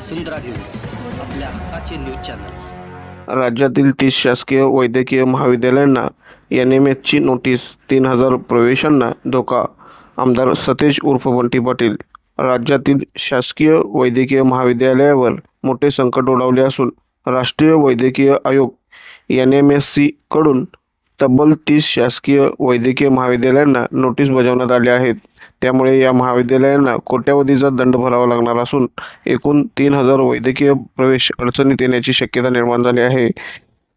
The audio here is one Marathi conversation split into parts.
वसुंधरा न्यूज आपल्या हक्काचे न्यूज चॅनल. राज्यातील तीस शासकीय वैद्यकीय महाविद्यालयांना एन एम एचची नोटीस तीन हजार प्रवेशांना धोका आमदार सतेज उर्फ बंटी पाटील. राज्यातील शासकीय वैद्यकीय महाविद्यालयावर मोठे संकट ओढावले असून राष्ट्रीय वैद्यकीय आयोग एन एम एस सीकडून तब्बल तीस शासकीय वैद्यकीय महाविद्यालयांना नोटीस बजावण्यात आल्या आहेत. त्यामुळे या महाविद्यालयांना कोट्यावधीचा दंड भरावा लागणार असून एकूण तीन हजार वैद्यकीय प्रवेश अडचणीत येण्याची शक्यता निर्माण झाली आहे.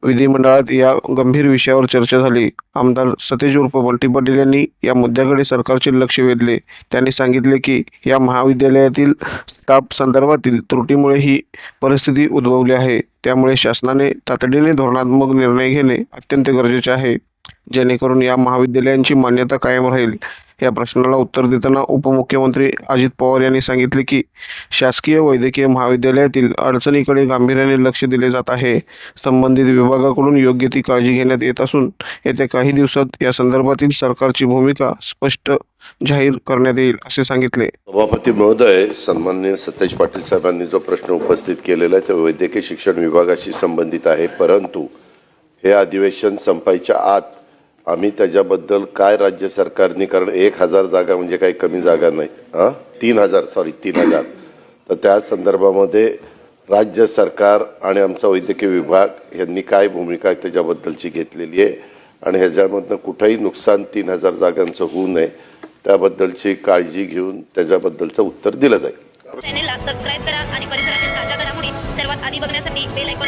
विधिमंडळात या गंभीर विषयावर चर्चा झाली. आमदार सतेज उर्फ बंटी पाटील यांनी या मुद्द्याकडे सरकारचे लक्ष वेधले. त्यांनी सांगितले की या महाविद्यालयातील स्टाफ संदर्भातील त्रुटीमुळे ही परिस्थिती उद्भवली आहे. त्यामुळे शासनाने तातडीने धोरणात्मक निर्णय घेणे अत्यंत गरजेचे आहे. जेणेकरून या महाविद्यालयांची मान्यता कायम राहील. या प्रश्नाला उत्तर देताना उपमुख्यमंत्री अजित पवार यांनी सांगितले की शासकीय वैद्यकीय महाविद्यालयातील अडचणीकडे गांभीर्याने लक्ष दिले जात आहे. संबंधित विभागाकडून योग्य ती काळजी घेण्यात येत असून येत्या काही दिवसात या संदर्भातील सरकारची भूमिका स्पष्ट जाहीर करण्यात येईल असे सांगितले. सभापती महोदय सन्माननीय सतेज पाटील साहेबांनी जो प्रश्न उपस्थित केलेला आहे तो वैद्यकीय शिक्षण विभागाशी संबंधित आहे परंतु हे अधिवेशन संपायच्या आत आम्ही त्याच्याबद्दल काय राज्य सरकारने कारण एक हजार जागा म्हणजे काही कमी जागा नाही. हां? तीन हजार सॉरी तीन हजार. तर त्या संदर्भामध्ये राज्य सरकार आणि आमचा वैद्यकीय विभाग यांनी काय भूमिका त्याच्याबद्दलची घेतलेली आहे आणि ह्याच्यामधनं कुठंही नुकसान तीन हजार जागांचं होऊ नये त्याबद्दलची काळजी घेऊन त्याच्याबद्दलचं उत्तर दिलं जाईल. चॅनेलला सबस्क्राईब करा आणि परिसरातील ताज्या घडामोडी सर्वात आधी बघण्यासाठी बेल आयकॉन